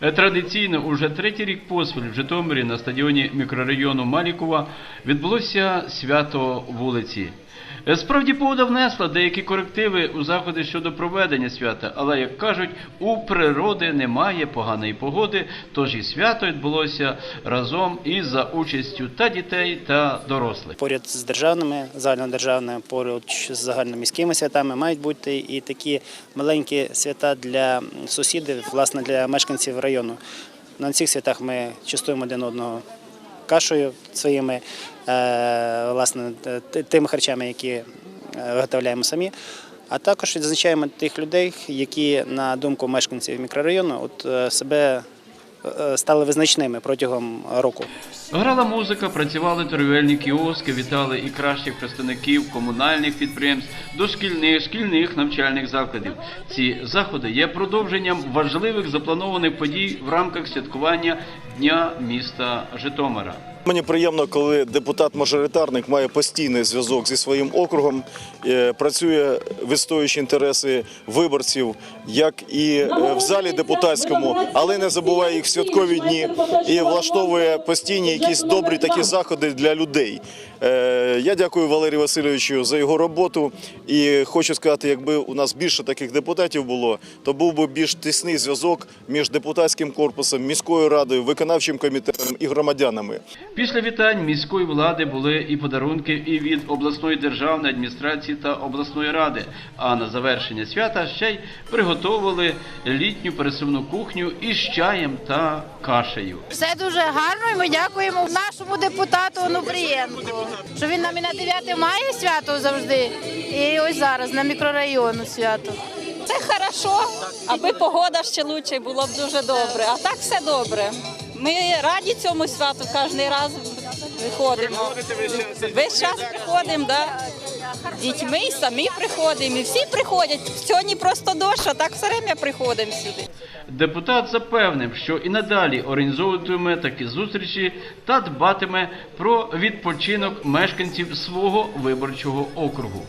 Е, Традиційно уже третій рік поспіль в Житомирі на стадіоні мікрорайону Малікова відбулося свято вулиці. Е, Справді погода внесла деякі корективи у заходи щодо проведення свята, але як кажуть, у природи немає поганої погоди, тож і свято відбулося разом із за участю та дітей, та дорослих. Поряд з державними, загальнодержавними, поряд з загальноміськими святами мають бути і такі маленькі свята для сусідів, власне, для мешканців району. На цих святах ми частуємо один одного кашею своїми е, власне, тими харчами, які е, виготовляємо самі. А також відзначаємо тих людей, які, на думку мешканців мікрорайону, от е, себе стали визначними протягом року. Грала музика, працювали торгівельні кіоски, вітали і кращих представників комунальних підприємств, дошкільних, шкільних навчальних закладів. Ці заходи є продовженням важливих запланованих подій в рамках святкування Дня міста Житомира. Мені приємно, коли депутат-мажоритарник має постійний зв'язок зі своїм округом, е, працює відстоюючи інтереси виборців, як і е, в залі депутатському, але не забуває їх в святкові дні і влаштовує постійні якісь добрі такі заходи для людей. Е, Я дякую Валерію Васильовичу за його роботу і хочу сказати, якби у нас більше таких депутатів було, то був би більш тісний зв'язок між депутатським корпусом, міською радою, виконавчим комітетом і громадянами. Після вітань міської влади були і подарунки і від обласної державної адміністрації та обласної ради. А на завершення свята ще й приготовили літню пересувну кухню із чаєм та кашею. Все дуже гарно, і ми дякуємо нашому депутату Онуфрієнку, що він нам і на 9 мая свято завжди, і ось зараз на мікрорайону свято. Це хорошо, аби погода ще лучше було б дуже добре. А так все добре. Ми раді цьому святу кожен раз виходимо. Весь час приходимо, да? Дітьми і самі приходимо, і всі приходять. Сьогодні просто дощ, а так все время приходимо сюди. Депутат запевнив, що і надалі організовуватиме такі зустрічі та дбатиме про відпочинок мешканців свого виборчого округу.